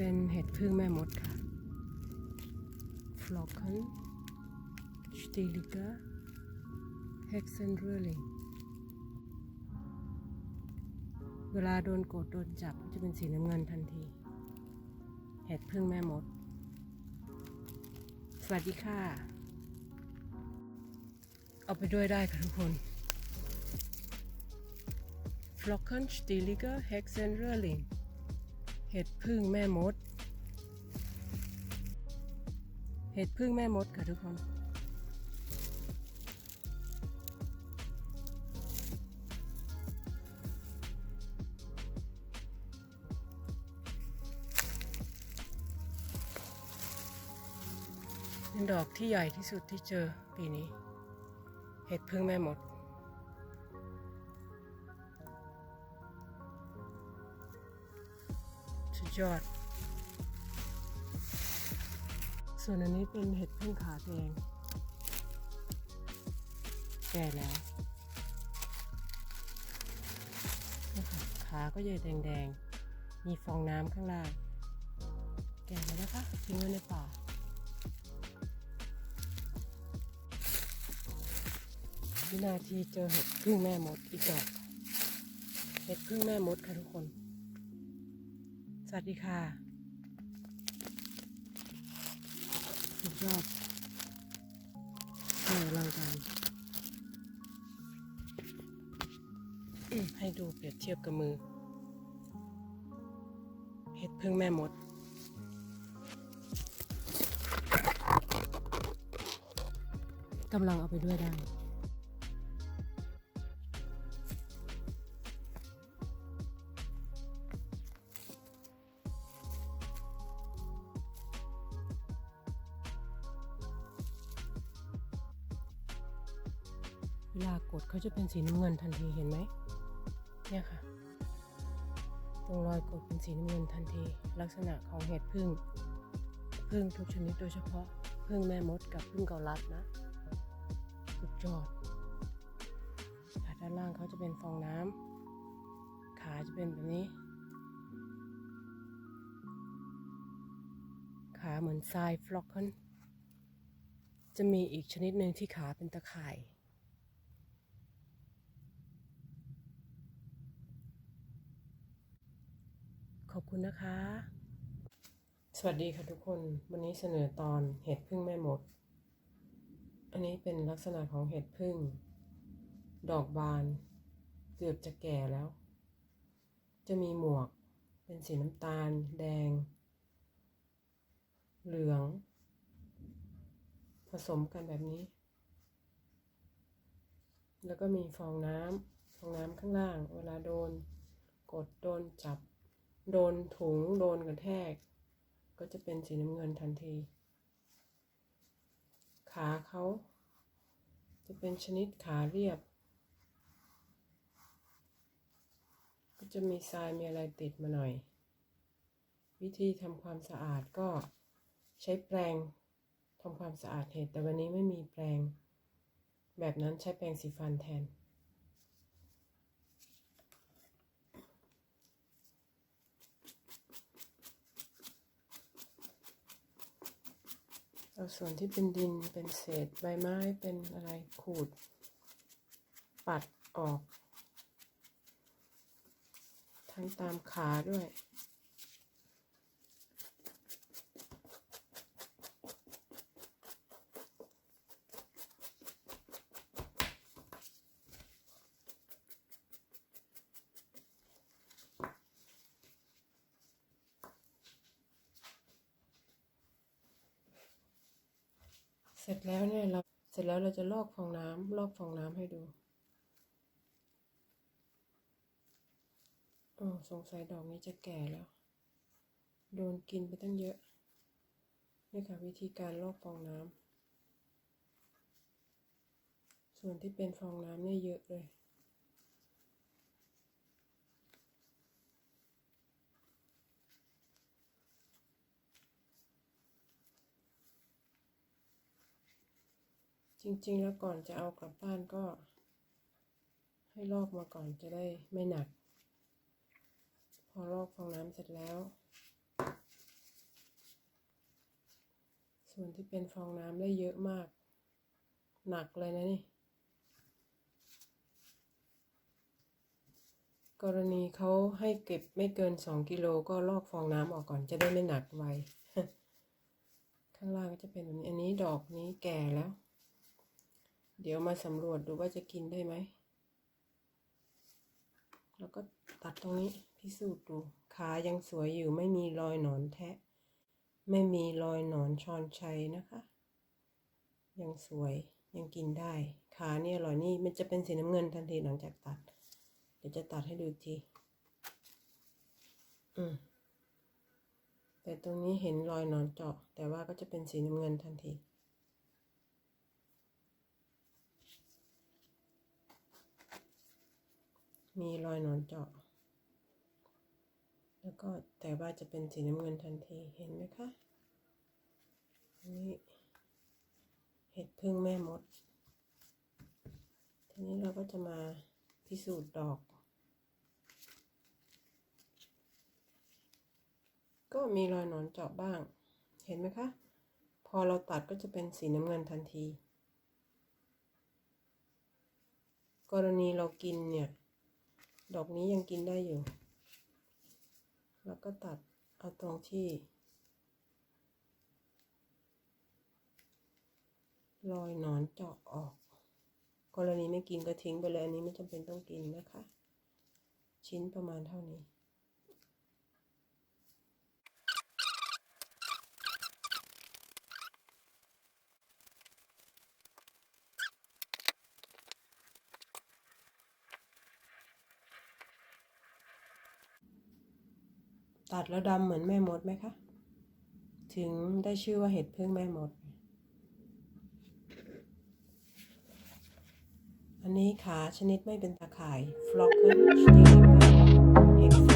เป็นเห็ดพึ่งแม่มดค่ะ Flocken Stiliger Hexenröhrling เวลาโดนกดโดนจับจะเป็นสีน้ำเงินทันที เห็ดพึ่งแม่มด สวัสดีค่ะ เอาไปด้วยได้ค่ะทุกคน Flocken Stiliger Hexenröhrling ห็ดพึ่งแม่มด เห็ดพึ่งแม่มดค่ะทุกคนเป็นดอกที่ใหญ่ที่สุดที่เจอปีนี้ เห็ดพึ่งแม่มด สุดยอด ส่วนอันนี้เป็นเห็ดพึ่งขาแดง แก่แล้วนี่ค่ะขาก็ใหญ่แดงๆ มีฟองน้ำข้างล่าง แก่แล้วนะคะทิ้งไว้ในป่าวินาทีเจอเห็ดพึ่งแม่มดอีกดอกเห็ดพึ่งแม่มดค่ะทุกคน วัสดีค่ะ สุดยอดเหนื่อยลังการให้ดูเปรียบเทียบกับมือ เห็ดพึ่งแม่มด กำลังเอาไปด้วยได้ เวลากดเขาจะเป็นสีน้ำเงินทันทีเห็นไหมเนี่ยค่ะ ตรงรอยกดเป็นสีน้ำเงินทันที ลักษณะของเห็ดพึ่งพึ่งทุกชนิดโดยเฉพาะพึ่งแม่มดกับพึ่งเกาลัดนะสุดยอดด้านล่างเขาจะเป็นฟองน้ำขาจะเป็นแบบนี้ ขาเหมือนทรายฟล็อกกันจะมีอีกชนิดหนึ่งที่ขาเป็นตะข่าย ขอบ คุณนะคะ สวัสดีค่ะทุกคน วันนี้เสนอตอนเห็ดพึ่งแม่มด อันนี้เป็นลักษณะของเห็ดพึ่ง ดอกบาน เกือบจะแก่แล้ว จะมีหมวก เป็นสีน้ำตาล แดง เหลือง ผสมกันแบบนี้ แล้วก็มีฟองน้ำฟองน้ำข้างล่าง เวลาโดนกดโดนจับ โดนถุงโดนกระแทก ก็จะเป็นสีน้ำเงินทันที ขาเขาจะเป็นชนิดขาเรียบ ก็จะมีทรายมีอะไรติดมาหน่อย วิธีทำความสะอาดก็ใช้แปรงทำความสะอาดเห็ดแต่วันนี้ไม่มีแปรงแบบนั้นใช้แปรงสีฟันแทน เอาส่วนที่เป็นดินเป็นเศษใบไม้เป็นอะไรขูด ปัดออก ทั้งตามขาด้วย เสร็จแล้วเนี่ยเราเสร็จแล้วเราจะลอกฟองน้ำลอกฟองน้ำให้ดูโอ้สงสัยดอกนี้จะแก่แล้ว โดนกินไปตั้งเยอะ นี่ค่ะวิธีการลอกฟองน้ำส่วนที่เป็นฟองน้ำเนี่ยเยอะเลย จริง ๆ แล้วก่อนจะเอากลับบ้านก็ ให้ลอกมาก่อนจะได้ไม่หนัก พอลอกฟองน้ำเสร็จแล้ว ส่วนที่เป็นฟองน้ำได้เยอะมาก หนักเลยนะนี่ กรณีเขาให้เก็บไม่เกิน2กิโลก็ลอกฟองน้ำออกก่อนจะได้ไม่หนักไวข้างล่างก็จะเป็นแบบนี้อันนี้ดอกนี้แก่แล้ว เดี๋ยวมาสำรวจดูว่าจะกินได้ไหม แล้วก็ตัดตรงนี้พิสูจน์ดู ขายังสวยอยู่ไม่มีรอยหนอนแทะ ไม่มีรอยหนอนชอนชัยนะคะ ยังสวยยังกินได้ ขาเนี่ยอร่อยนี่มันจะเป็นสีน้ำเงินทันทีหลังจากตัด เดี๋ยวจะตัดให้ดูที อืมแต่ตรงนี้เห็นรอยหนอนเจาะ แต่ว่าก็จะเป็นสีน้ำเงินทันที มีรอยหนอนเจาะ แล้วก็แต่ว่าจะเป็นสีน้ำเงินทันทีเห็นไหมคะอันนี้เห็ดพึ่งแม่มด ทีนี้เราก็จะมาพิสูจน์ดอก ก็มีรอยหนอนเจาะบ้าง เห็นไหมคะ พอเราตัดก็จะเป็นสีน้ำเงินทันที กรณีเรากินเนี่ย ดอกนี้ยังกินได้อยู่ แล้วก็ตัดเอาตรงที่รอยหนอนเจาะออก กรณีไม่กินก็ทิ้งไปเลยอันนี้ไม่จำเป็นต้องกินนะคะ ชิ้นประมาณเท่านี้ ตัดแล้วดำเหมือนแม่มดไหมคะ ถึงได้ชื่อว่าเห็ดพึ่งแม่มด อันนี้ขาชนิดไม่เป็นตาข่าย f l o c k e n s t i l i c a h e x